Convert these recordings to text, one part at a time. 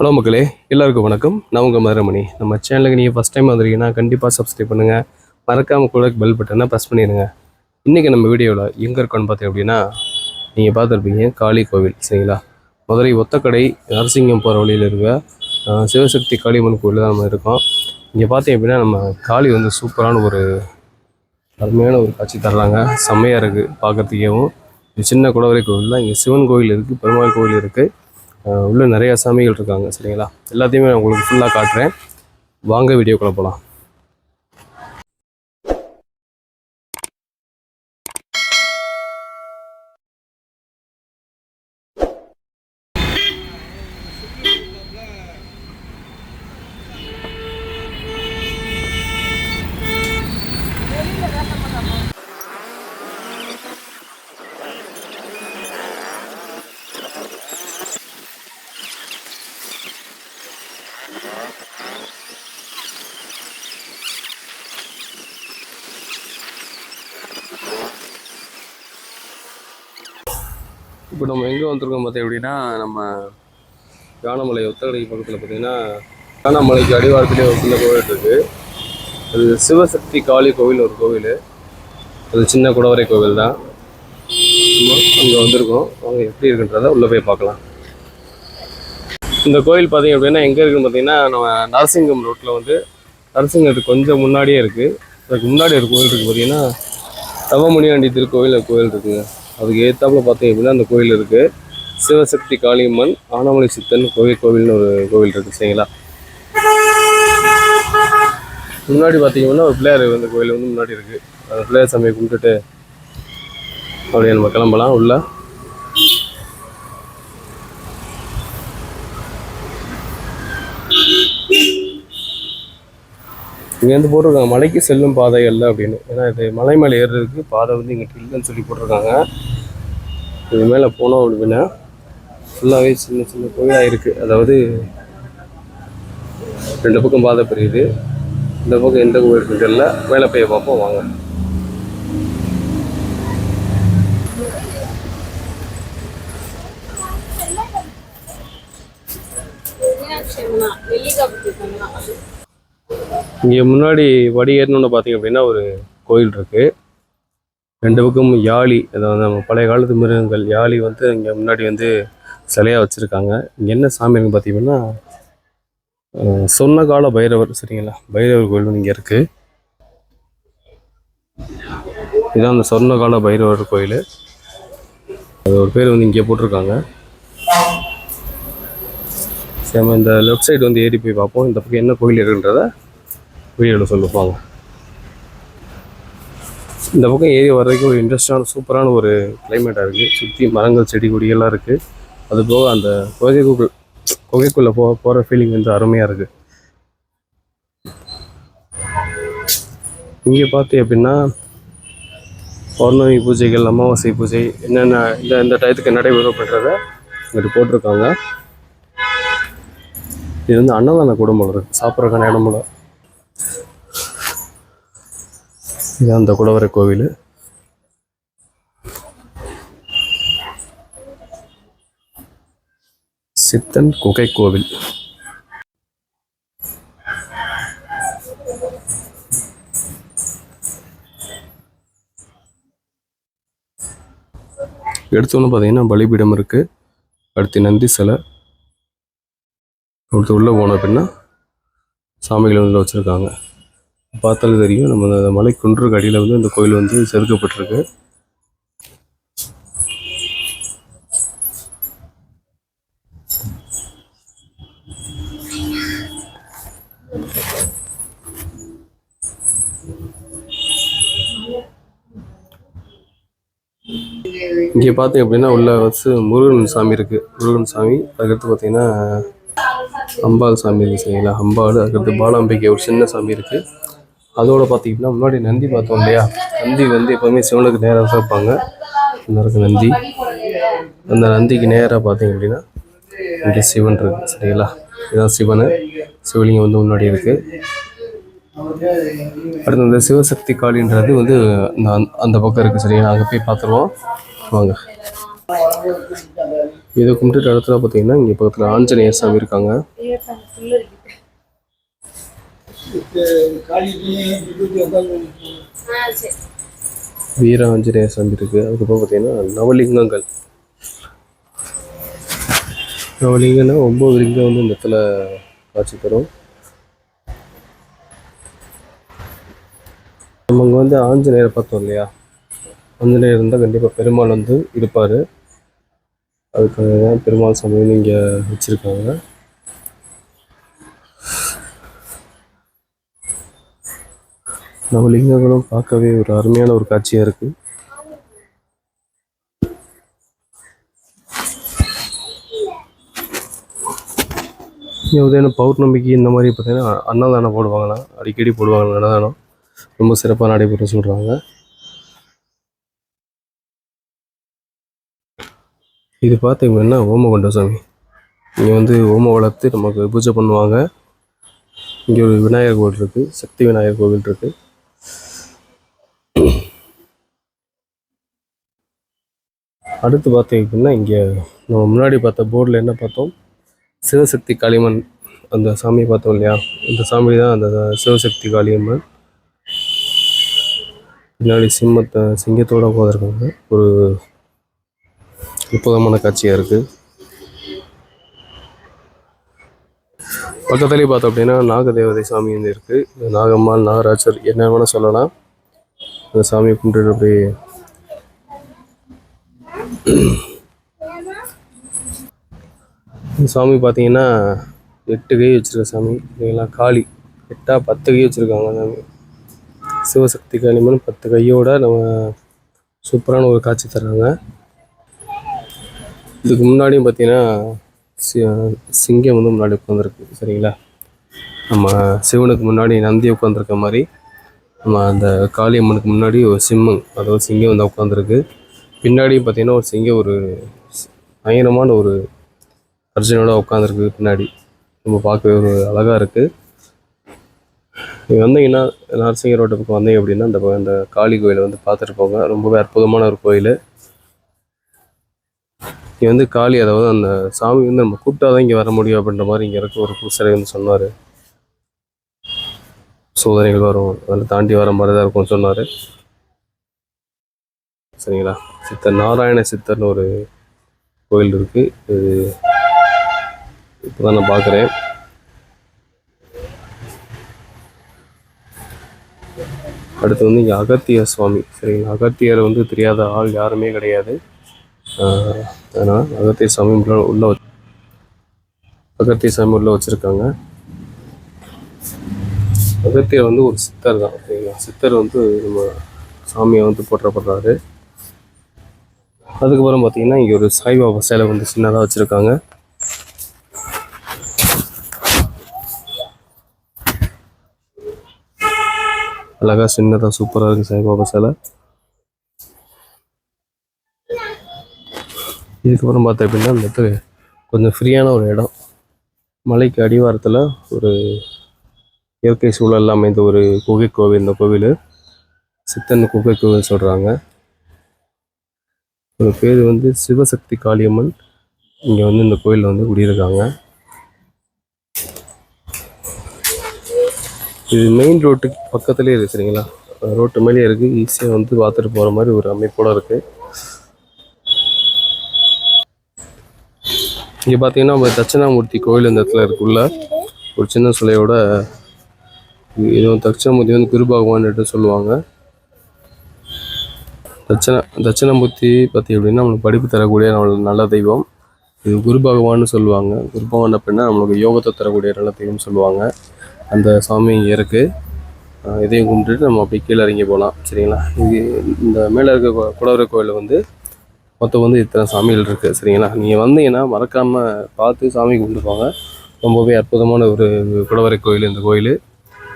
Hello மக்களே எல்லாருக்கும் வணக்கம். நான் உங்கள் மதுரமணி. நம்ம சேனலுக்கு நீங்கள் ஃபஸ்ட் டைம் வந்திருக்கீங்கன்னா கண்டிப்பாக சப்ஸ்கிரைப் பண்ணுங்கள் மறக்காமல் கூட பெல் பட்டனை ப்ரெஸ் பண்ணிடுங்க. இன்றைக்கி நம்ம வீடியோவில் எங்கே இருக்கோன்னு பார்த்தீங்க அப்படின்னா நீங்கள் பார்த்துருப்பீங்க காளி கோவில் சரிங்களா? மதுரை ஒத்தக்கடை நரசிங்கம் போகிற வழியில் இருக்க சிவசக்தி காளியம்மன் கோவில் தான் நம்ம இருக்கோம். இங்கே பார்த்தீங்க அப்படின்னா நம்ம காளி வந்து சூப்பரான ஒரு அருமையான ஒரு காட்சி தர்றாங்க. செம்மையாக இருக்குது பார்க்குறதுக்கேவும். இது சின்ன குடவரை கோவில் தான். இங்கே சிவன் கோவில் இருக்குது பெருமாள் கோவில் இருக்குது உள்ளே நிறையா சாமிகள் இருக்காங்க சரிங்களா? எல்லாத்தையுமே நான் உங்களுக்கு ஃபுல்லாக காட்டுறேன். வாங்க வீடியோக்குள்ளே போகலாம் இப்போ நம்ம எங்கே வந்திருக்கோம் பார்த்தீங்க அப்படின்னா நம்ம யானமலை ஒத்தகடை பக்கத்தில் பார்த்தீங்கன்னா யானமலைக்கு அடிவாரத்துலேயே ஒரு சின்ன கோவில் இருக்குது அது சிவசக்தி காளி கோவில் ஒரு கோவில். அது சின்ன குடவரை கோவில் தான். அங்கே வந்திருக்கோம். அவங்க எப்படி இருக்குன்றத உள்ளே போய் பார்க்கலாம். இந்த கோயில் பார்த்தீங்க அப்படின்னா எங்கே இருக்குன்னு பார்த்தீங்கன்னா நம்ம நரசிங்கம் ரோட்டில் வந்து நரசிங்கத்துக்கு கொஞ்சம் முன்னாடியே இருக்குது அதுக்கு முன்னாடி ஒரு கோயில் இருக்குது பார்த்தீங்கன்னா தவமுனியாண்டி திருக்கோவில் கோவில் கோயில் இருக்குங்க. அதுக்கு ஏற்றாப்புல பார்த்தீங்க அப்படின்னா அந்த கோயில் இருக்குது சிவசக்தி காளியம்மன் ஆனமலை சித்தன் கோவில் கோவில்னு ஒரு கோவில் இருக்குது சரிங்களா? முன்னாடி பார்த்தீங்கன்னா ஒரு பிள்ளையார் அந்த கோயில் வந்து முன்னாடி இருக்குது அந்த பிள்ளையார் சாமியை கும்பிட்டுட்டு அப்படியே நம்ம கிளம்பலாம் உள்ள. இங்கேருந்து போட்டிருக்காங்க மலைக்கு செல்லும் பாதை அப்படின்னு. ஏன்னா இது மலை மேலே ஏறுறதுக்கு பாதை வந்து இங்கே இல்லைன்னு சொல்லி போட்டிருக்காங்க. இது மேலே போனோம் அப்படின்னா ஃபுல்லாகவே சின்ன சின்ன கோயிலாக இருக்குது அதாவது ரெண்டு பக்கம் பாதை பிரியுது. இந்த பக்கம் எந்த கோயில் இருக்குன்னு தெரியல. மேலே போய் பார்ப்போம். வாங்க. இங்கே முன்னாடி வடி ஏறணுன்னு பார்த்தீங்க அப்படின்னா ஒரு கோயில் இருக்குது ரெண்டு பக்கம் யாழி அதாவது நம்ம பழைய காலத்து மிருகங்கள் யாழி வந்து இங்கே முன்னாடி வந்து சிலையாக வச்சுருக்காங்க. இங்கே என்ன சாமி இருக்குன்னு பார்த்தீங்கன்னா சொன்ன கால பைரவர் சரிங்களா? பைரவர் கோயில் இங்கே இருக்குது இதான் அந்த சொன்ன கால பைரவர் கோயில். அது ஒரு பேர் வந்து இங்கே போட்டிருக்காங்க. சரி இந்த லெஃப்ட் சைடு வந்து ஏறி போய் பார்ப்போம். இந்த பக்கம் என்ன கோயில் இருக்குன்றத வீடியோவில் சொல்லுவாங்க இந்த பக்கம் ஏறி வர்றதுக்கு ஒரு இன்ட்ரெஸ்டான சூப்பரான ஒரு கிளைமேட்டாக இருக்குது சுற்றி மரங்கள் செடி கொடியெல்லாம் இருக்குது அது போக அந்த குகைக்குள்ள குகைக்குள்ளே போ போகிற ஃபீலிங் வந்து அருமையாக இருக்குது இங்கே பார்த்து அப்படின்னா பௌர்ணமி பூஜைகள் அமாவாசை பூஜை என்னென்ன இந்த இந்த டயத்துக்கு நடைபெறப்படுறத இங்கிட்டு போட்டிருக்காங்க. இது வந்து அன்னதான குடும்பம் இருக்குது சாப்பிட்றதுக்கான இடம் போல இது அந்த குடவரை கோவில். சித்தன் குகை கோவில். எடுத்தோன்னு பார்த்தீங்கன்னா பலிபீடம் இருக்கு. அடுத்து நந்தி சிலை. அடுத்து உள்ளே போன அப்படின்னா சாமிகளை வந்து வச்சுருக்காங்க. பார்த்தாலே தெரியும். நம்ம அந்த மலை குன்றுக்கு அடியில் வந்து இந்த கோயில் வந்து செதுக்கப்பட்டிருக்கு. இங்கே பார்த்தீங்க அப்படின்னா உள்ள வச்சு முருகன் சாமி இருக்குது முருகன் சாமி அதுக்கடுத்து பார்த்தீங்கன்னா அம்பாள் சாமி இருக்குது சரிங்களா? அம்பாள் அதுக்கடுத்து பாலாம்பிக்கை ஒரு சின்ன சாமி இருக்குது அதோட பார்த்தீங்கன்னா முன்னாடி நந்தி பார்த்தோம் இல்லையா? நந்தி வந்து எப்போவுமே சிவனுக்கு நேராக தான் வைப்பாங்க இருக்கு நந்தி. அந்த நந்திக்கு நேராக பார்த்தீங்க அப்படின்னா இங்கே சிவன் இருக்கு சரிங்களா? இதுதான் சிவன். சிவலிங்கம் வந்து முன்னாடி இருக்குது அடுத்து இந்த சிவசக்தி காளின்றது வந்து அந்த அந்த பக்கம் இருக்குது சரிங்களா? அங்கே போய் பார்த்துருவோம் வாங்க. இதை கும்பிட்டு இடத்துல பார்த்தீங்கன்னா இங்கே பக்கத்தில் ஆஞ்சநேயர் சாமி இருக்காங்க. வீர ஆஞ்சநேயர் சாமி இருக்குது அதுக்கப்புறம் பார்த்தீங்கன்னா நவலிங்கங்கள். நவலிங்கம்னா ஒம்பது லிங்கம் வந்து இந்த இடத்துல காட்சி தரும். நம்ம இங்கே வந்து ஆஞ்சநேயரை பார்த்தோம் இல்லையா? ஆஞ்சநேயர் இருந்தால் கண்டிப்பாக பெருமாள் வந்து இருப்பார். அதுக்காக தான் பெருமாள் சாமின்னு இங்கே வச்சுருக்காங்க. நவலிங்கங்களும் பார்க்கவே ஒரு அருமையான ஒரு காட்சியாக இருக்குது இங்கே உதயம் பௌர்ணமிக்கு இந்த மாதிரி பார்த்தீங்கன்னா அன்னதானம் போடுவாங்களாம் அடிக்கடி போடுவாங்க அன்னதானம். ரொம்ப சிறப்பாக நடைபெற சொல்கிறாங்க இது பார்த்தீங்கன்னா ஓமகுண்ட சாமி. இங்கே வந்து ஓம வளர்த்து நமக்கு பூஜை பண்ணுவாங்க. இங்கே ஒரு விநாயகர் கோவில் இருக்குது சக்தி விநாயகர் கோவில் இருக்குது அடுத்து பார்த்தீங்க அப்படின்னா இங்கே நம்ம முன்னாடி பார்த்த போர்டில் என்ன பார்த்தோம்? சிவசக்தி காளியம்மன் அந்த சாமியை பார்த்தோம் இல்லையா? இந்த சாமி தான் அந்த சிவசக்தி காளியம்மன். பின்னாடி சிம்மத்தை சிங்கத்தோட போதிருக்காங்க ஒரு அற்புதமான காட்சியாக இருக்குது பக்கத்துலேயே பார்த்தோம் அப்படின்னா நாகதேவதை சாமி வந்து இருக்குது நாகம்மாள் நாகராஜர் என்ன வேணால் சொல்லலாம். அந்த சாமியை கும்பிட்டு அப்படியே சாமி பார்த்தீங்கன்னா எட்டு கை வச்சிருக்க சாமி. இல்லைங்களா? காளி. எட்டாக பத்து கை வச்சுருக்காங்க சாமி. சிவசக்தி காளிமன் பத்து கையோட நம்ம சூப்பரான ஒரு காட்சி தர்றாங்க. இதுக்கு முன்னாடியும் பார்த்தீங்கன்னா சி- சிங்கம் வந்து முன்னாடி உட்காந்துருக்கு சரிங்களா? நம்ம சிவனுக்கு முன்னாடி நந்தி உட்காந்துருக்க மாதிரி நம்ம அந்த காளியம்மனுக்கு முன்னாடி ஒரு சிம்மம் அதாவது சிங்கம் வந்து உட்காந்துருக்கு பின்னாடியும் பார்த்தீங்கன்னா ஒரு சிங்கம் ஒரு பயங்கரமான ஒரு அர்ஜுனோட உட்காந்துருக்கு பின்னாடி. நம்ம பார்க்கவே ஒரு அழகாக இருக்குது நீங்கள் வந்தீங்கன்னா நரசிங்க ரோட்டு பக்கம் வந்தீங்க அப்படின்னா இந்த அந்த காளி கோயிலை வந்து பார்த்துட்டு போங்க. ரொம்பவே அற்புதமான ஒரு கோயில். இங்கே வந்து காளி அதாவது அந்த சாமி வந்து நம்ம கூப்பிட்டா தான் இங்கே வர முடியும் அப்படின்ற மாதிரி இங்கே இருக்க ஒரு பூசரை வந்து சொன்னார். சோதனைகள் வரும். அதில் தாண்டி வர மாதிரி தான் இருக்கும்னு சொன்னார். சரிங்களா? சித்தர் நாராயண சித்தர்னு ஒரு கோயில் இருக்குது இது இப்போ தான் நான் பார்க்குறேன் அடுத்து வந்து இங்கே அகத்திய சுவாமி. சரிங்களா? அகத்தியர் வந்து தெரியாத ஆள் யாருமே கிடையாது. ஆஹ் அதனால் அகத்திய சாமி உள்ள உள்ள அகத்திய சாமி உள்ள வச்சுருக்காங்க. அகத்தியர் வந்து ஒரு சித்தர் தான். சரிங்களா? சித்தர் வந்து நம்ம சாமியை வந்து போற்றப்படுறாரு. அதுக்கப்புறம் பார்த்தீங்கன்னா இங்கே ஒரு சாய்பாபா சிலை வந்து சின்னதாக வச்சுருக்காங்க. அழகா சின்னதாக சூப்பராக இருக்குது சாய்பாபா சிலை. இதுக்கப்புறம் பார்த்தேன் அப்படின்னா இந்த இடத்துல கொஞ்சம் ஃப்ரீயான ஒரு இடம். மலைக்கு அடிவாரத்தில் ஒரு இயற்கை சூழல் அமைந்த ஒரு குகை கோவில் இந்த கோவில். சித்தன் குகை கோவில் சொல்கிறாங்க இவங்க பேர் வந்து சிவசக்தி காளியம்மன். இங்கே வந்து இந்த கோயிலில் வந்து குடியிருக்காங்க. இது மெயின் ரோட்டுக்கு பக்கத்துலேயே இருக்குது சரிங்களா? ரோட்டு மேலேயே இருக்குது ஈஸியாக வந்து பார்த்துட்டு போகிற மாதிரி ஒரு அமைப்போடு இருக்குது இங்கே பார்த்தீங்கன்னா நம்ம தட்சிணாமூர்த்தி கோயில் இந்த இடத்துல இருக்குள்ள. ஒரு சின்ன சிலையோட இது தட்சிணாமூர்த்தி வந்து குரு பகவான்ட்டு சொல்லுவாங்க. தட்சிண தட்சிணாமூர்த்தி பற்றி அப்படின்னா நம்மளுக்கு படிப்பு தரக்கூடிய நம்மளுக்கு நல்ல தெய்வம். இது குரு பகவான்னு சொல்லுவாங்க. குரு பகவான் அப்படின்னா நம்மளுக்கு யோகத்தை தரக்கூடிய நல்ல தெய்வம்னு சொல்லுவாங்க. அந்த சாமி இங்கே இருக்குது இதையும் கும்பிட்டுட்டு நம்ம அப்படியே கீழே இறங்கி போகலாம். சரிங்களா? இது இந்த மேலே இருக்க கு- குடவரை கோயிலில் வந்து மொத்தம் வந்து இத்தனை சாமிகள் இருக்குது சரிங்களா? நீங்கள் வந்தீங்கன்னா மறக்காமல் பார்த்து சாமி கும்பிட்டு ரொம்பவே அற்புதமான ஒரு குடவரை கோயில். இந்த கோயில்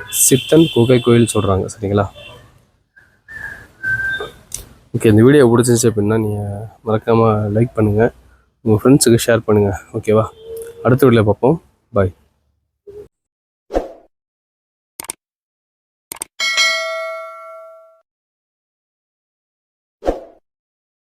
சித்தன் குகை கோயில் சொல்கிறாங்க சரிங்களா? ஓகே இந்த வீடியோ பிடிச்சிருந்துச்சி அப்படின்னா நீங்கள் மறக்காமல் லைக் பண்ணுங்கள் உங்கள் ஃப்ரெண்ட்ஸுக்கு ஷேர் பண்ணுங்கள் ஓகேவா அடுத்த வீடியோவில் பார்ப்போம். பாய்